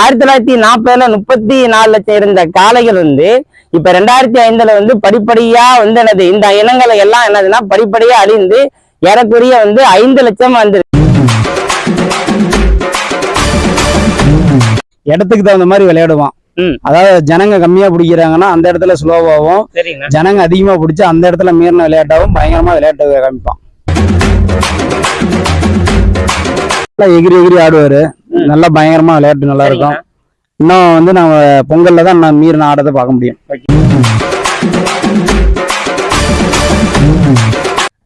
ஆயிரத்தி தொள்ளாயிரத்தி நாற்பதுல முப்பத்தி நாலு லட்சம் இருந்த காளைகள் வந்து இப்ப ரெண்டாயிரத்தி ஐந்துல வந்து படிப்படியா வந்து என்னது இந்த இனங்களை எல்லாம் என்னதுன்னா படிப்படியா அழிந்து ஏறக்குறைய வந்து ஐந்து லட்சம் வந்து இடத்துக்கு தகுந்த மாதிரி விளையாடுவான். அதாவது ஜனங்க கம்மியா பிடிக்கிறாங்கன்னா அந்த இடத்துல ஸ்லோவாகவும் ஜனங்க அதிகமா பிடிச்சி அந்த இடத்துல மீறின விளையாட்டாவும் பயங்கரமா விளையாட்டு காமிப்பான். எகிரி எகிரி ஆடுவாரு. நல்லா பயங்கரமா விளையாட்டு நல்லா இருக்கும். இன்னும் வந்து நம்ம பொங்கல்ல தான் நான் மீறின ஆட்டத்தை பார்க்க முடியும்.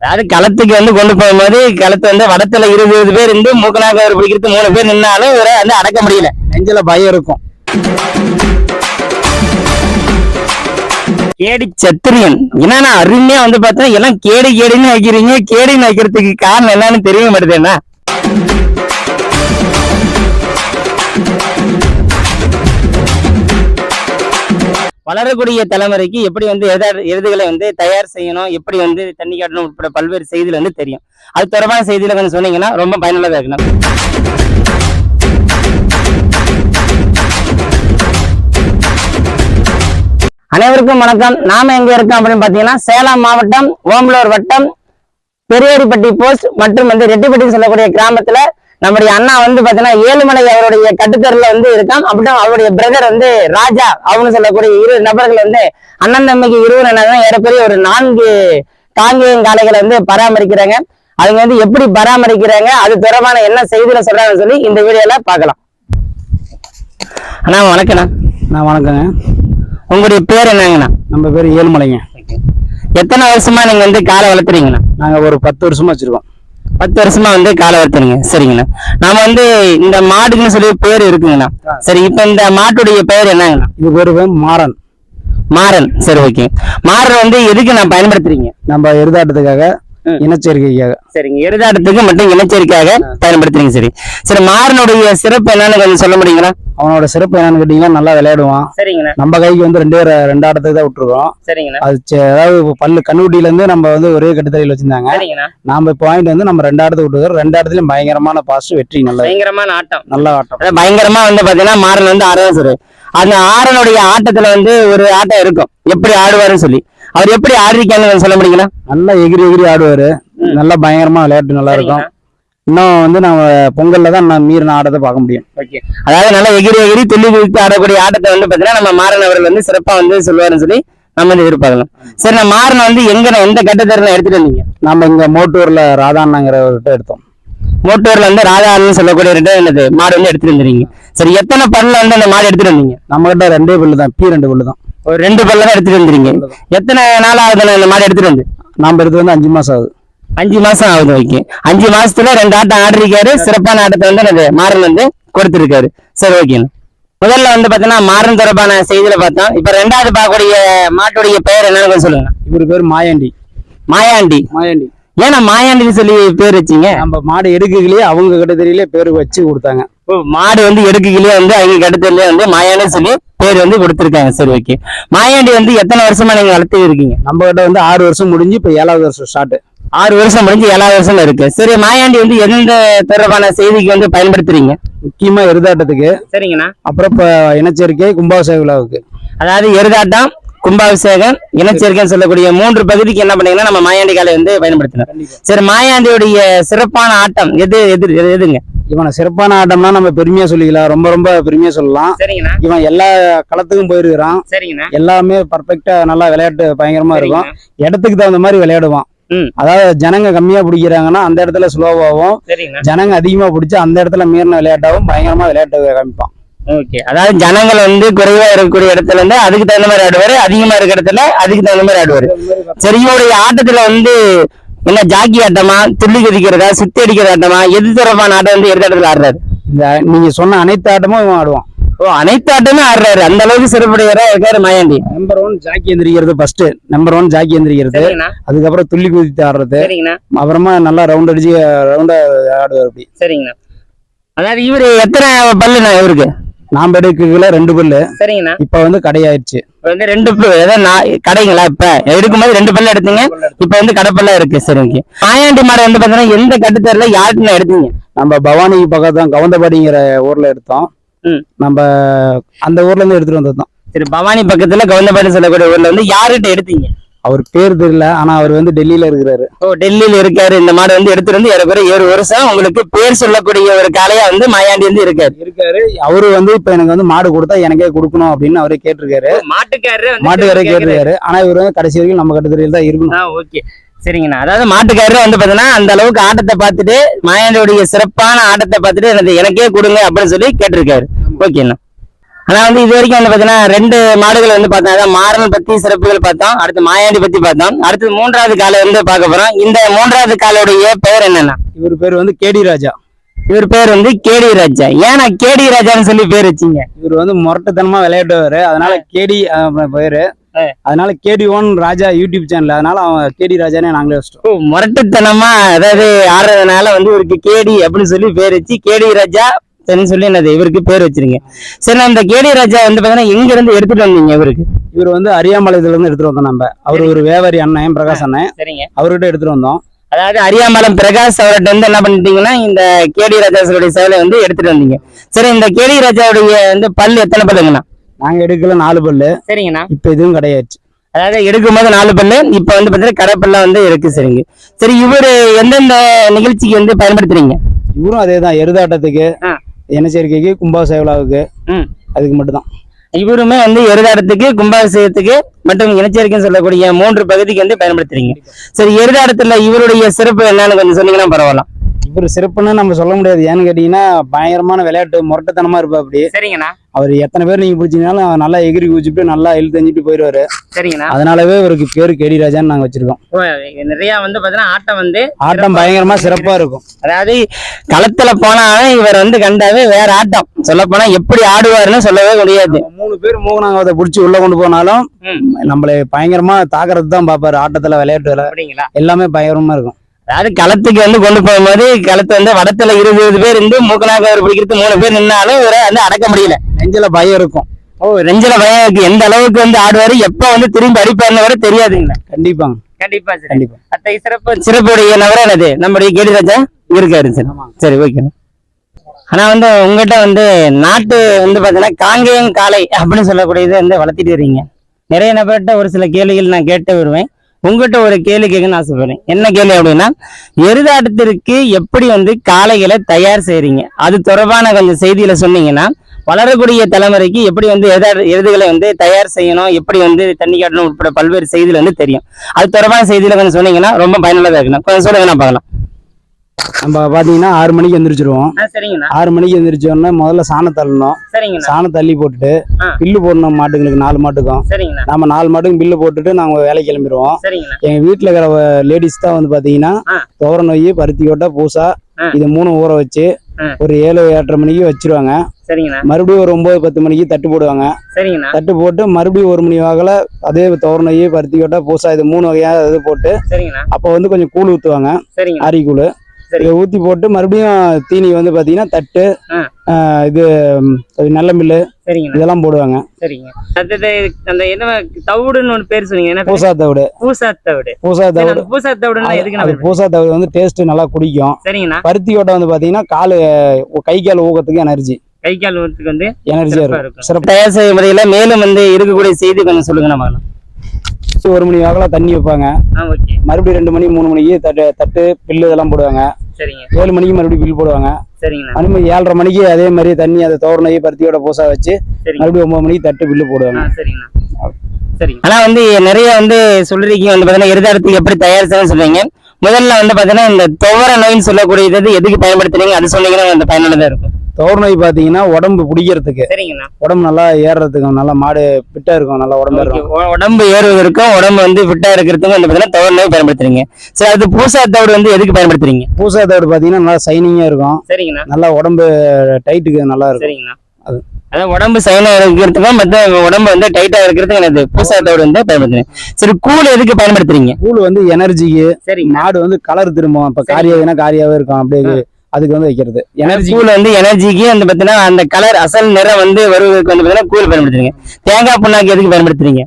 அதாவது களத்துக்கு வந்து கொண்டு போகும்போது களத்து வந்து வடத்துல இருபது பேர் இருந்து மூக்கனாக பிடிக்கிறது மூணு பேர் நின்னாலும் இவரை வந்து அடக்க முடியல. நெஞ்சில பயம் இருக்கும். கேடி சத்திரியன். என்னன்னா அருமையா வந்து பார்த்தா எல்லாம் கேடு கேடுன்னு வைக்கிறீங்க. கேடுன்னு வைக்கிறதுக்கு காரணம் என்னன்னு தெரிய மாட்டேதுன்னா வளரக்கூடிய தலைமுறைக்கு எப்படி வந்து எத- எருதுகளை வந்து தயார் செய்யணும் எப்படி வந்து தண்ணி காட்டணும் உட்பட பல்வேறு செய்திகள் வந்து தெரியும். அது தொடர்பான செய்திகளை கொஞ்சம் சொன்னீங்கன்னா ரொம்ப பயனுள்ளதா இருக்கணும் அனைவருக்கும் வணக்கம். நாம எங்க இருக்கோம் அப்படின்னு பாத்தீங்கன்னா சேலம் மாவட்டம் ஓம்பலூர் வட்டம் பெரியேரிப்பட்டி போஸ்ட் மற்றும் வந்து ரெட்டிப்பட்டி சொல்லக்கூடிய கிராமத்துல நம்முடைய அண்ணா வந்து பாத்தீங்கன்னா ஏழுமலை அவருடைய கட்டுத்தரில் வந்து இருக்கான். அப்படின்னா அவருடைய பிரதர் வந்து ராஜா அவங்க சொல்லக்கூடிய இரு நபர்கள் வந்து அண்ணன் தம்பிக்கு இருவர் ஏறக்குறைய ஒரு நான்கு காங்கேயம் காளைகளை வந்து பராமரிக்கிறாங்க. அவங்க வந்து எப்படி பராமரிக்கிறாங்க அது தொடர்பான என்ன செய்தியில சொல்றாங்கன்னு சொல்லி இந்த வீடியோல பார்க்கலாம். அண்ணா வணக்கண்ணா நான் வணக்கங்க. உங்களுடைய பேர் என்னங்கண்ணா? நம்ம பேர் ஏழுமலைங்க. எத்தனை வருஷமா நீங்க வந்து காலை வளர்த்துறீங்கண்ணா? நாங்க ஒரு பத்து வருஷமா வச்சிருக்கோம். பத்து வருஷமா வந்து காலை வளர்த்துறீங்க சரிங்கண்ணா. நாம வந்து இந்த மாடுக்குன்னு சொல்லி பேர் இருக்குங்கண்ணா. சரி இப்ப இந்த மாட்டுடைய பெயர் என்னங்கண்ணா? இது பேரு மாறன். மாறன். சரி ஓகே. மாறன் வந்து எதுக்கு நான் பயன்படுத்துறீங்க? நம்ம எருதாட்டத்துக்காக. இனச்சேர்க்கைக்காக. சரிங்க. எருதாட்டத்துக்கு மட்டும் இனச்சேரிக்காக பயன்படுத்துறீங்க சரி. சரி மாறனுடைய சிறப்பு என்னன்னு கொஞ்சம் சொல்ல முடியுங்களா? அவனோட சிறப்பு என்னன்னு கேட்டீங்கன்னா நல்லா விளையாடுவான். சரிங்கண்ணா. நம்ம கைக்கு வந்து ரெண்டே ரெ- ரெண்டு ஆட்டத்துக்கு தான் விட்டுருக்கோம். சரிங்கண்ணா. அது அதாவது பல்லு கண்ணுக்குட்டியில இருந்து நம்ம வந்து ஒரே கட்டுத்தறையில் வச்சிருந்தாங்க. நாம இப்போ வாங்கிட்டு வந்து நம்ம ரெண்டு ஆட்டத்துக்கு விட்டுருக்கோம். ரெண்டு ஆட்டத்துலயும் பயங்கரமான பாஸ்ட் வெற்றி நல்ல பயங்கரமான ஆட்டம். நல்ல ஆட்டம். பயங்கரமா வந்து பாத்தீங்கன்னா மாறன் வந்து சொல்லு அந்த ஆறனுடைய ஆட்டத்துல வந்து ஒரு ஆட்டம் இருக்கும். எப்படி ஆடுவாருன்னு சொல்லி. அவர் எப்படி கொஞ்சம் சொல்ல முடியுங்களா? நல்லா எகிரி எகிரி ஆடுவாரு. நல்லா பயங்கரமா விளையாட்டு நல்லா இருக்கும். இன்னும் வந்து நம்ம பொங்கல்ல தான் நான் மீறின ஆட்டத்தை பார்க்க முடியும். ஓகே. அதாவது நல்லா எகிரி எகிரி துள்ளி குதித்து ஆடக்கூடிய ஆட்டத்தை வந்து பாத்தீங்கன்னா நம்ம மாறன் அவர்கள் வந்து சிறப்பா வந்து சொல்லுவாருன்னு சொல்லி நம்ம வந்து எதிர்பார்க்கலாம். சரி நான் மாறனை வந்து எங்க எந்த கட்டத்தரில் எடுத்துட்டு வந்தீங்க? நம்ம இங்க மோட்டூர்ல ராதாண்ணங்கிறவர்கிட்ட எடுத்தோம். மோட்டூர்ல வந்து ராதான்னு சொல்லக்கூடிய ரெண்டு என்னது மாடு வந்து எடுத்துட்டு வந்துறீங்க சரி எத்தனை பல்ல வந்து அந்த மாடு எடுத்துட்டு வந்தீங்க? நம்ம கிட்ட ரெண்டே பல்லு தான் பி ரெண்டு பல்லு தான். ஒரு ரெண்டு பல்ல தான் எடுத்துட்டு வந்துறீங்க எத்தனை நாள் ஆகுது இந்த மாடு எடுத்துட்டு வந்து? நாம எடுத்து வந்து அஞ்சு மாசம் ஆகுது. அஞ்சு மாசம் ஆகுது ஓகே. அஞ்சு மாசத்துல ரெண்டு ஆட்டம் ஆடிருக்காரு சிறப்பான ஆட்டத்தை வந்து எனக்கு மாறன் வந்து கொடுத்திருக்காரு. சரி ஓகே. முதல்ல வந்து பாத்தீங்கன்னா மாறன் தொடர்பான செய்தியில பார்த்தோம். இப்ப ரெண்டாவது பார்க்கக்கூடிய மாட்டுடைய பெயர் என்னன்னு சொல்லுங்க. இவரு பேர் மாயாண்டி. மாயாண்டி. மாயாண்டி. ஏன்னா மாயாண்டின்னு சொல்லி பேர் வச்சீங்க? நம்ம மாடு எடுக்கலையே அவங்க கிட்ட தெரியல பேரு வச்சு கொடுத்தாங்க. மாடு வந்து எடுக்கையிலேயே வந்து அவங்க கடுத்ததுலயே வந்து மாயாண்டி சொல்லி பேர் வந்து கொடுத்திருக்காங்க. சரி ஓகே. மாயாண்டி வந்து எத்தனை வருஷமா நீங்க வளர்த்து இருக்கீங்க? நம்ம கிட்ட வந்து ஆறு வருஷம் முடிஞ்சு இப்ப ஏழாவது வருஷம் ஸ்டார்ட் ஆறு வருஷம் முடிஞ்சு ஏழாவது வருஷம் இருக்கு. சரி மாயாண்டி வந்து எந்த தொடர்பான செய்திக்கு வந்து பயன்படுத்துறீங்க? முக்கியமா எருதாட்டத்துக்கு. சரிங்கண்ணா. அப்புறம் இப்ப இனச்சேர்க்கை கும்பாபிஷேக விழாவுக்கு. அதாவது எருதாட்டம் கும்பாபிஷேகம் இனச்சேர்க்கைன்னு சொல்லக்கூடிய மூன்று பகுதிக்கு என்ன பண்ணீங்கன்னா நம்ம மாயாண்டி காலை வந்து பயன்படுத்தணும் சரி மாயாண்டியுடைய சிறப்பான ஆட்டம் எது எது எது- எதுங்க? இவனை சிறப்பான ஆட்டம்னா நம்ம பெருமையா சொல்லிக்கலாம். ரொம்ப ரொம்ப பெருமையா சொல்லலாம். இவன் எல்லா களத்துக்கும் போயிருக்கிறான். எல்லாமே பர்ஃபெக்டா நல்லா விளையாட்டு பயங்கரமா இருக்கும். இடத்துக்கு தகுந்த மாதிரி விளையாடுவான். அதாவது ஜனங்க கம்மியா பிடிக்கிறாங்கன்னா அந்த இடத்துல ஸ்லோவாகவும் ஜனங்க அதிகமா பிடிச்சி அந்த இடத்துல மீறின விளையாட்டாவும் பயங்கரமா விளையாட்டு காமிப்பான். ஓகே அதாவது ஜனங்கள் வந்து குறைவா இருக்கக்கூடிய இடத்துல இருந்து அதுக்கு தகுந்த மாதிரி ஆடுவாரு அதிகமா இருக்கிற இடத்துல அதுக்கு தகுந்த மாதிரி ஆடுவாரு. சரி இவருடைய ஆட்டத்துல வந்து என்ன ஜாக்கி ஆட்டமா துள்ளி குதிக்கிறதா சுத்தி அடிக்கிற ஆட்டமா எது தொடர்பான ஆட்டம் வந்து எந்த இடத்துல ஆடுறாரு? இந்த நீங்க சொன்ன அனைத்து ஆட்டமும் இவன் ஆடுவான். ஓ அனைத்து ஆட்டமே ஆடுறாரு. அந்த அளவுக்கு சிறப்புடையவரா இருக்காரு மாயாண்டி. நம்பர் ஒன் ஜாக்கி எந்திரிக்கிறது ஃபர்ஸ்ட் நம்பர் ஒன் ஜாக்கி எந்திரிக்கிறது. அதுக்கப்புறம் துள்ளி குதித்து ஆடுறது. அப்புறமா நல்லா ரவுண்ட் அடிச்சு ரவுண்டா ஆடுவார் அப்படி. சரிங்கண்ணா. அதாவது இவரு எத்தனை பல்லுண்ணா இவருக்கு? நாம எடுக்கல ரெண்டு பல்லு. சரிங்கண்ணா. இப்ப வந்து கடையாயிருச்சு வந்து ரெண்டு கடைங்களா இப்ப? எடுக்கும்போது ரெண்டு பல்லு எடுத்தீங்க இப்ப வந்து கடைப்பல்லா இருக்கு. சரி ஓகே. மாயாண்டி மாடு வந்து பாத்தீங்கன்னா எந்த கட்டுத்தரில யாருக்குன்னு எடுத்தீங்க? நம்ம பவானி பக்கத்துல கவுந்தபாடிங்கிற ஊர்ல எடுத்தோம். நம்ம அந்த ஊர்ல இருந்து எடுத்துட்டு வந்தது தான் சரி பவானி பக்கத்துல கவுந்தபாடி சொல்லக்கூடிய ஊர்ல வந்து யார்கிட்ட எடுத்தீங்க? அவர் பேர் தெரியல ஆனா அவர் வந்து டெல்லியில இருக்கிறாரு. ஓ டெல்லியில இருக்காரு. இந்த மாடு வந்து எடுத்துட்டு வந்து ஏறக்குறைய ஏழு வருஷம் உங்களுக்கு பேர் சொல்லக்கூடிய ஒரு காளையா வந்து மாயாண்டி வந்து இருக்காரு. இருக்காரு. அவரு வந்து இப்ப எனக்கு வந்து மாடு கொடுத்தா எனக்கே கொடுக்கணும் அப்படின்னு அவரே கேட்டிருக்காரு. மாட்டுக்காரரு மாட்டுக்காரே கேட்டிருக்காரு. ஆனா இவர் வந்து கடைசி வரைக்கும் நம்ம கட்டுத்தறியில் தான் இருக்கணும். ஓகே. சரிங்கண்ணா. அதாவது மாட்டுக்காரரு வந்து பாத்தீங்கன்னா அந்த அளவுக்கு ஆட்டத்தை பார்த்துட்டு மாயாண்டியுடைய சிறப்பான ஆட்டத்தை பார்த்துட்டு எனக்கு எனக்கே கொடுங்க அப்படின்னு சொல்லி கேட்டிருக்காரு. ஓகேண்ணா. ஆனா வந்து இது வரைக்கும் வந்து பாத்தீங்கன்னா ரெண்டு மாடுகள் வந்து பார்த்தோம் அதாவது மாறன் பத்தி சிறப்புகள் பார்த்தோம். அடுத்து மாயாண்டி பத்தி பார்த்தோம். அடுத்து மூன்றாவது காலை வந்து பார்க்க போறோம். இந்த மூன்றாவது காலையுடைய பெயர் என்னன்னா? இவர் பேர் வந்து கேடி ராஜா. இவர் பேர் வந்து கேடி ராஜா. ஏன்னா கேடி ராஜான்னு சொல்லி பேர் வச்சீங்க? இவர் வந்து முரட்டுத்தனமா விளையாடுவாரு. அதனால கேடி பேரு. அதனால கேடி ஒன் ராஜா யூடியூப் சேனல் அதனால அவன் கேடி ராஜானே நாங்களே வச்சிட்டோம். முரட்டுத்தனமா அதாவது ஆடுறதுனால வந்து இவருக்கு கேடி அப்படின்னு சொல்லி பேர் வச்சு கேடி ராஜா சொல்லி என்னது இவருக்கு பேர் வச்சிருங்க சரி நான் இந்த கேடி ராஜா வந்து பாத்தீங்கன்னா எங்க இருந்து எடுத்துட்டு வந்தீங்க இவருக்கு? இவர் வந்து அரியாமலையத்துல இருந்து எடுத்துட்டு வந்தோம் நம்ம. அவர் ஒரு வியாபாரி அண்ணன் பிரகாஷ் அண்ணன். சரிங்க. அவர்கிட்ட எடுத்துட்டு வந்தோம். அதாவது அரியாமலம் பிரகாஷ் அவர்கிட்ட வந்து என்ன பண்ணிட்டீங்கன்னா இந்த கேடி ராஜாவுடைய சேவலை வந்து எடுத்துட்டு வந்தீங்க. சரி இந்த கேடி ராஜாவுடைய வந்து பல் எத்தனை பல்லுங்கண்ணா? நாங்க எடுக்கல நாலு பல்லு. சரிங்கண்ணா. இப்ப இதுவும் கிடையாது. அதாவது எடுக்கும்போது நாலு பல்லு இப்ப வந்து பாத்தீங்கன்னா கடைப்பல்ல வந்து இருக்கு சரிங்க. சரி இவரு எந்தெந்த நிகழ்ச்சிக்கு வந்து பயன்படுத்துறீங்க? இவரும் அதே தான் எருதாட்டத்துக்கு. இனச்சேர்க்கைக்கு கும்பாசேவலாவுக்கு ம். அதுக்கு மட்டும்தான். இவருமே வந்து எருதாடத்துக்கு கும்பாபிஷேகத்துக்கு மற்றும் இனச்சேர்க்கைன்னு சொல்லக்கூடிய மூன்று பகுதிக்கு வந்து பயன்படுத்துறீங்க. சரி எருதாடத்துல இவருடைய சிறப்பு என்னன்னு கொஞ்சம் சொன்னீங்கன்னா பரவாயில்ல. இவர் சிறப்புன்னு நம்ம சொல்ல முடியாது. ஏன்னு கேட்டீங்கன்னா பயங்கரமான விளையாட்டு முரட்டுத்தனமா இருப்பா அப்படி. சரிங்கண்ணா. அவர் எத்தனை பேர் நீங்க பிடிச்சீங்கனாலும் நல்லா எகிரி குதிச்சுட்டு நல்லா இழுத்தஞ்சிட்டு போயிடுவாரு சரிங்கண்ணா. அதனாலவே இவருக்கு பேரு கேடி ராஜான்னு நாங்க வச்சிருக்கோம். நிறைய வந்து பாத்தீங்கன்னா ஆட்டம் வந்து ஆட்டம் பயங்கரமா சிறப்பா இருக்கும். அதாவது களத்துல போனாலும் இவர் வந்து கண்டாவே வேற ஆட்டம். சொல்ல போனா எப்படி ஆடுவாருன்னு சொல்லவே முடியாது. மூணு பேர் மூகனாங்கத்தை பிடிச்சி உள்ள கொண்டு போனாலும். நம்மளை பயங்கரமா தாக்குறது தான் பாப்பாரு ஆட்டத்துல விளையாட்டுல. அப்படிங்களா? எல்லாமே பயங்கரமா இருக்கும். அதாவது களத்துக்கு வந்து கொண்டு போகும்போது களத்து வந்து வடத்துல இருபது பேர் இருந்து மூக்கனாக பிடிக்கிறது மூணு பேர் நின்னாலும் இவரை வந்து அடக்க முடியல. நெஞ்சில பயம் இருக்கும். ஓ ரெஞ்சல பயம் இருக்கு. எந்த அளவுக்கு வந்து ஆடுவாரு எப்ப வந்து திரும்பி அடிப்பாருன்னு வர தெரியாதுங்களா? கண்டிப்பாங்க கண்டிப்பா சரி கண்டிப்பா. அத்தை சிறப்பு. சிறப்புடைய நபர் என்னது? நம்முடைய கேடிராஜா இருக்காரு சரி சரி ஓகே ஆனா வந்து உங்ககிட்ட வந்து நாட்டு வந்து பாத்தீங்கன்னா காங்கேயம் காளை அப்படின்னு சொல்லக்கூடியது வந்து வளர்த்திட்டு வரீங்க நிறைய நபர்கிட்ட ஒரு சில கேள்விகள் நான் கேட்டு வருவேன். உங்ககிட்ட ஒரு கேள்வி கேட்கணும்னு ஆசைப்படுறேன். என்ன கேள்வி அப்படின்னா எருதாட்டத்திற்கு எப்படி வந்து காளைகளை தயார் செய்கிறீங்க அது தொடர்பான கொஞ்சம் செய்தியில சொன்னீங்கன்னா வளரக்கூடிய தலைமுறைக்கு எப்படி வந்து எருதா எருதுகளை வந்து தயார் செய்யணும் எப்படி வந்து தண்ணி காட்டணும் உட்பட பல்வேறு செய்திகள் வந்து தெரியும். அது தொடர்பான செய்தியில கொஞ்சம் சொன்னீங்கன்னா ரொம்ப பயனுள்ளதா இருக்கணும் கொஞ்சம் சொல்லுங்க நான் பார்க்கலாம். நம்ம பாத்தீங்கன்னா ஆறு மணிக்கு எந்திரிச்சிருவோம். ஆறு மணிக்கு எந்திரிச்ச உடனே முதல்ல சாணம் தள்ளணும். சாணம் தள்ளி போட்டுட்டு. பில்லு போடணும் மாட்டுங்களுக்கு நாலு மாட்டுக்கும். நம்ம நாலு மாட்டுக்கும் பில்லு போட்டுட்டு நாங்க வேலைக்கு கிளம்பிடுவோம் எங்க வீட்டுல இருக்கிற லேடிஸ் தான் வந்து பாத்தீங்கன்னா. துவர நொய் பருத்தி கொட்டை பூசா. இது மூணு ஊற வச்சு. ஒரு ஏழு எட்டரை மணிக்கு வச்சிருவாங்க. மறுபடியும் ஒரு ஒன்பது பத்து மணிக்கு தட்டு போடுவாங்க. தட்டு போட்டு மறுபடியும் ஒரு மணி வாக்கில் அதே துவர நொய் பருத்தி கொட்டை பூசா இது மூணு வகையா இது போட்டு அப்போ வந்து கொஞ்சம் கூழ் ஆரிக்கூழ் சரி. இதை ஊற்றி போட்டு மறுபடியும் தீனி வந்து பார்த்தீங்கன்னா தட்டு இது நல்ல மில்லு சரிங்கண்ணா இதெல்லாம் போடுவாங்க. சரிங்க. அடுத்தது அந்த என்ன தவிடுன்னு ஒரு பேர் சொன்னீங்க என்ன? பூசா தவிடு பூசா தவிடு பூசா தவிடு பூசா தவிடுன்னா எதுக்கு பூசா தவிடு வந்து டேஸ்ட் நல்லா குடிக்கும். சரிங்கண்ணா. பருத்தி கொட்டை வந்து பார்த்தீங்கன்னா காலு கை கால் ஊக்கத்துக்கு எனர்ஜி. கை கால் ஊத்துக்கு வந்து எனர்ஜியா சிறப்பா இருக்கும். சிறப்பு. தயார் செய்ய முறையில மேலும் வந்து இருக்கக்கூடிய செய்தி கொஞ்சம் சொல்லுங்க நம்ம. ஒரு மணி வாக்கில் தண்ணி வைப்பாங்க. மறுபடியும் ரெண்டு மணி மூணு மணிக்கு தட்டு தட்டு பில்லு இதெல்லாம் போடுவாங்க. சரிங்க. ஏழு மணிக்கு மறுபடியும் பில் போடுவாங்க. சரிங்கண்ணா. மறுபடியும் ஏழரை மணிக்கு அதே மாதிரி தண்ணி அதை தோரணை பருத்தியோட பூசா வச்சு சரிங்க. மறுபடியும் ஒன்பது மணிக்கு தட்டு பில்லு போடுவாங்க. சரிங்கண்ணா. சரிங்க. ஆனா வந்து நிறைய வந்து சொல்லிருக்கீங்க வந்து பாத்தீங்கன்னா இருதாரத்துக்கு எப்படி தயார் செய்யணும்னு சொல்றீங்க. முதல்ல வந்து பாத்தீங்கன்னா இந்த துவர நோயின்னு சொல்லக்கூடியது எதுக்கு பயன்படுத்துறீங்க? அது சொன்னீங்கன்னா அந்த பயனுள்ளதா இருக்கும். தோர் நோய் பார்த்தீங்கன்னா உடம்பு பிடிக்கிறதுக்கு. சரிங்கண்ணா. உடம்பு நல்லா ஏறுறதுக்கு நல்லா மாடு ஃபிட்டா இருக்கும் நல்லா உடம்பு. இருக்கும் உடம்பு ஏறுவதற்கும் உடம்பு வந்து ஃபிட்டா இருக்கிறதுக்கும் வந்து பாத்தீங்கன்னா துவர நோய் பயன்படுத்துறீங்க. சரி அது பூசா தவிடு வந்து எதுக்கு பயன்படுத்துறீங்க? பூசா தவிடு பார்த்தீங்கன்னா நல்லா சைனிங்கா இருக்கும். சரிங்கண்ணா. நல்லா உடம்பு டைட்டுக்கு நல்லா இருக்கும். சரிங்கண்ணா. அது. அதான் உடம்பு சைனா இருக்கிறதுக்கும் மத்த உடம்பு வந்து டைட்டா இருக்கிறதுக்கு எனக்கு பூசா தவிடு வந்து பயன்படுத்துறேன் சரி கூழ் எதுக்கு பயன்படுத்துறீங்க? கூழ் வந்து எனர்ஜிக்கு சரிங்க மாடு வந்து கலர் திரும்பும். இப்ப சரி. காரியாதுன்னா காரியாவே இருக்கும். அப்படியே அதுக்கு வந்து வைக்கிறது. எனர்ஜி கூழ் வந்து எனர்ஜிக்கு வந்து பாத்தீங்கன்னா அந்த கலர் அசல் நிறம் வந்து வருவதற்கு வந்து பாத்தீங்கன்னா கூழ் பயன்படுத்துறீங்க. தேங்காய் புண்ணாக்கு எதுக்கு பயன்படுத்துறீங்க?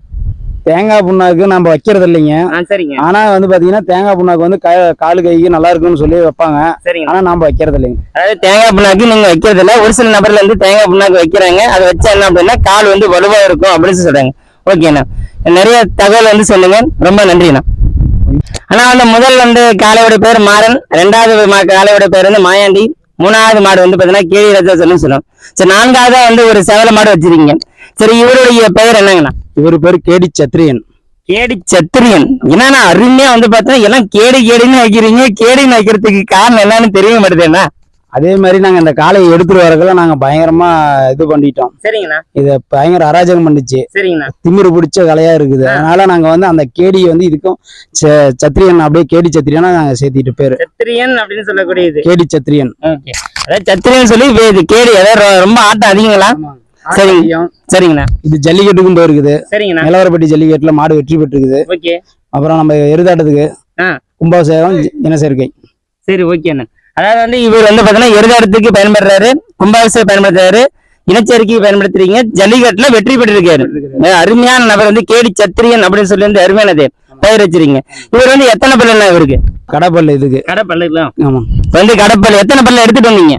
தேங்காய் புண்ணாக்கு நம்ம வைக்கிறது இல்லைங்க. சரிங்க. ஆனா வந்து பாத்தீங்கன்னா தேங்காய் புண்ணாக்கு வந்து காலு கைக்கு நல்லா இருக்கும்னு சொல்லி வைப்பாங்க. சரிங்க. ஆனா நாம வைக்கிறது இல்லைங்க. அதாவது தேங்காய் புண்ணாக்கு நீங்க வைக்கிறது இல்ல. ஒரு சில நபர்ல இருந்து தேங்காய் புண்ணாக்கு வைக்கிறாங்க. அதை வச்சா என்ன அப்படின்னா கால் வந்து வலுவா இருக்கும் அப்படின்னு சொல்றாங்க. ஓகேண்ணா நிறைய தகவல் வந்து சொல்லுங்க. ரொம்ப நன்றிண்ணா. ஆனா வந்து முதல் வந்து காளையோட பேர் மாறன் ரெண்டாவது காளையோட பேர் வந்து மாயாண்டி மூணாவது மாடு வந்து பாத்தீங்கன்னா கேடி ரஜாசன் சொல்லும் சரி நான்காவதா வந்து ஒரு செவல மாடு வச்சிருக்கீங்க. சரி இவருடைய பெயர் என்னங்கண்ணா? இவர் பேர் கேடி சத்திரியன். கேடி சத்திரியன். என்னன்னா அருமையா வந்து பார்த்தா எல்லாம் கேடி கேடின்னு வைக்கிறீங்க. கேடின்னு வைக்கிறதுக்கு காரணம் என்னன்னு தெரிய மாட்டேதுண்ணா அதே மாதிரி நாங்க இந்த காளையை எடுத்துட்டு வரக்குள்ள நாங்க பயங்கரமா இது பண்ணிட்டோம். சரிங்கண்ணா. இத பயங்கர அராஜகம் பண்ணுச்சு. சரிங்கண்ணா. திமிரு பிடிச்ச கலையா இருக்குது. அதனால நாங்க வந்து அந்த கேடி வந்து இதுக்கும் சத்திரியன் அப்படியே கேடி சத்திரியனா நாங்க சேர்த்திட்டு பேரு. சத்திரியன் அப்படின்னு சொல்லக்கூடியது. கேடி சத்திரியன். அதாவது சத்திரியன் சொல்லி கேடி அதாவது ரொம்ப ஆட்டம் அதிகங்களா? சரிங்க சரிங்கண்ணா. இது ஜல்லிக்கட்டுக்கும் போயிருக்குது. சரிங்கண்ணா. நிலவரப்பட்டி ஜல்லிக்கட்டுல மாடு வெற்றி பெற்றிருக்குது. ஓகே. அப்புறம் நம்ம எருதாட்டத்துக்கு. கும்பாபிஷேகம் இனச்சேர்க்கை சரி ஓகேண்ணா அதாவது வந்து இவர் வந்து பாத்தீங்கன்னா எருதாடத்துக்கு பயன்படுறாரு கும்பாபிஷேகம் பயன்படுத்துறாரு இனச்சேர்க்கைக்கு பயன்படுத்துறீங்க ஜல்லிக்கட்டுல வெற்றி பெற்றிருக்காரு. அருமையான நபர் வந்து கேடி சத்திரியன் அப்படின்னு சொல்லி வந்து அருமையானது பெயர் வச்சிருக்கீங்க. இவர் வந்து எத்தனை பல்லு இவருக்கு? கடப்பல் இதுக்கு. கடை பல்லுக்கலாம் ஆமா. வந்து கடப்பல் எத்தனை பல்லு எடுத்துட்டு வந்தீங்க?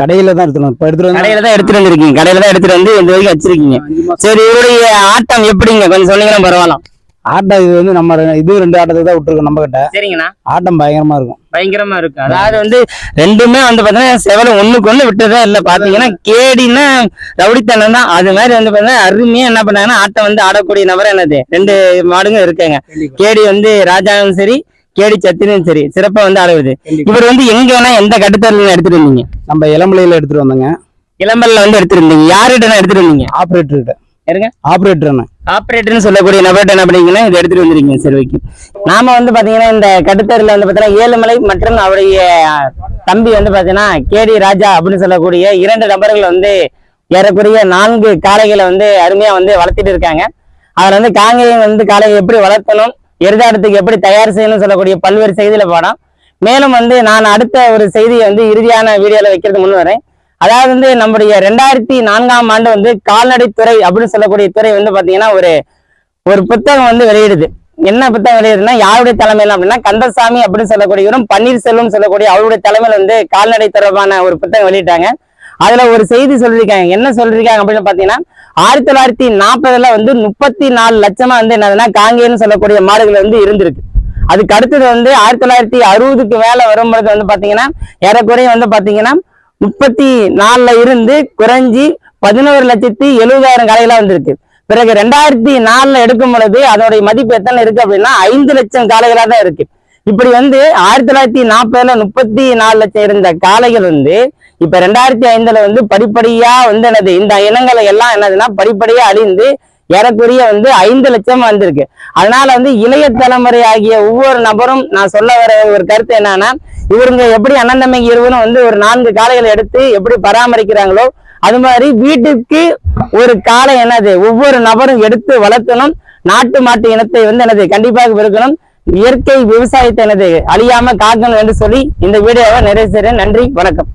கடையில தான் எடுத்துருவோம் இப்ப எடுத்துட்டு வந்து கடையில தான் எடுத்துட்டு வந்திருக்கீங்க. கடையில தான் எடுத்துட்டு வந்து இந்த வரைக்கும் வச்சிருக்கீங்க. சரி இவருடைய ஆட்டம் எப்படிங்க? கொஞ்சம் சொன்னீங்கன்னா பரவாயில்ல. ஆட்டம் இது வந்து நம்ம இது ரெண்டு ஆட்டத்துக்கு தான் விட்டுருக்கோம் நம்ம கிட்ட சரிங்கண்ணா. ஆட்டம் பயங்கரமா இருக்கும். பயங்கரமா இருக்கு. அதாவது வந்து ரெண்டுமே வந்து பாத்தீங்கன்னா செவல ஒண்ணுக்கு ஒண்ணு விட்டதே இல்ல. பாத்தீங்கன்னா கேடின்னா ரவுடித்தனம் தான் அது மாதிரி வந்து பாத்தீங்கன்னா அருமையா என்ன பண்ணாங்கன்னா ஆட்டம் வந்து ஆடக்கூடிய நபர் என்னது? ரெண்டு மாடுங்க இருக்காங்க. கேடி வந்து ராஜாவும் சரி கேடி சத்தினும் சரி. சிறப்பா வந்து ஆடுவது. இவர் வந்து எங்க வேணா எந்த கட்டுத்தரல எடுத்துட்டு வந்தீங்க? நம்ம இளம்பிள்ளையில எடுத்துட்டு வந்தோங்க. இளம்பல்ல வந்து எடுத்துட்டு இருந்தீங்க யார்கிட்ட எடுத்துட்டு வந்தீங்க? ஆப்ரேட்டர் கிட்ட ஆப்ரேட்டர் ஆப்ரேட்டர்னு சொல்லக்கூடிய நபர்கிட்ட என்ன பண்ணீங்கன்னா இதை எடுத்துட்டு வந்துருக்கீங்க சரி ஓகே நாம வந்து பாத்தீங்கன்னா இந்த கடுத்தரில் வந்து பாத்தீங்கன்னா ஏழுமலை மற்றும் அவருடைய தம்பி வந்து பாத்தீங்கன்னா கேடி ராஜா அப்படின்னு சொல்லக்கூடிய இரண்டு நபர்கள் வந்து ஏறக்குறைய நான்கு காளைகளை வந்து அருமையா வந்து வளர்த்திட்டு இருக்காங்க. அதுல வந்து காங்கேயம் வந்து காளையை எப்படி வளர்த்தணும் எருதாடத்துக்கு எப்படி தயார் செய்யணும்னு சொல்லக்கூடிய பல்வேறு செய்தியில பாடம் மேலும் வந்து நான் அடுத்த ஒரு செய்தியை வந்து இறுதியான வீடியோல வைக்கிறது முன் வரேன். அதாவது வந்து நம்முடைய ரெண்டாயிரத்தி நான்காம் ஆண்டு வந்து கால்நடை துறை அப்படின்னு சொல்லக்கூடிய துறை வந்து பாத்தீங்கன்னா ஒரு ஒரு புத்தகம் வந்து வெளியிடுது. என்ன புத்தகம் வெளியிடுதுன்னா யாருடைய தலைமையில் அப்படின்னா கந்தசாமி அப்படின்னு சொல்லக்கூடியவரும் பன்னீர்செல்வம் சொல்லக்கூடிய அவருடைய தலைமையில் வந்து கால்நடை தொடர்பான ஒரு புத்தகம் வெளியிட்டாங்க. அதுல ஒரு செய்தி சொல்லியிருக்காங்க. என்ன சொல்லியிருக்காங்க அப்படின்னு பாத்தீங்கன்னா ஆயிரத்தி தொள்ளாயிரத்தி நாற்பதுல வந்து முப்பத்தி நாலு லட்சமா வந்து என்னதுன்னா காங்கேயம்னு சொல்லக்கூடிய மாடுகள் வந்து இருந்திருக்கு. அதுக்கு அடுத்தது வந்து ஆயிரத்தி தொள்ளாயிரத்தி அறுபதுக்கு மேல வரும்பொழுது வந்து பாத்தீங்கன்னா ஏறக்குறைய வந்து பாத்தீங்கன்னா முப்பத்தி நாலுல இருந்து குறைஞ்சி பதினோரு லட்சத்தி எழுபதாயிரம் காளைகளா வந்திருக்கு. பிறகு ரெண்டாயிரத்தி நாலுல எடுக்கும் பொழுது அதோடைய மதிப்பு எத்தனை இருக்கு அப்படின்னா ஐந்து லட்சம் காளைகளா தான் இருக்கு. இப்படி வந்து ஆயிரத்தி தொள்ளாயிரத்தி நாற்பதுல முப்பத்தி நாலு லட்சம் இருந்த காளைகள் வந்து இப்ப ரெண்டாயிரத்தி ஐந்துல வந்து படிப்படியா வந்து என்னது இந்த இனங்களை எல்லாம் என்னதுன்னா படிப்படியா அழிந்து ஏறக்குறைய வந்து ஐந்து லட்சம் வந்திருக்கு. அதனால வந்து இளைய தலைமுறை ஆகிய ஒவ்வொரு நபரும் நான் சொல்ல வர ஒரு கருத்து என்னன்னா இவருங்க எப்படி அண்ணன் தம்பிங்க இருவரும் வந்து ஒரு நான்கு காளைகளை எடுத்து எப்படி பராமரிக்கிறாங்களோ அது மாதிரி வீட்டுக்கு ஒரு காலை என்னது ஒவ்வொரு நபரும் எடுத்து வளர்த்தணும் நாட்டு மாட்டு இனத்தை வந்து எனது கண்டிப்பாக பெருக்கணும். இயற்கை விவசாயத்தை என்னது அழியாம காக்கணும் என்று சொல்லி இந்த வீடியோவை நிறைவு செய்கிறேன் நன்றி வணக்கம்.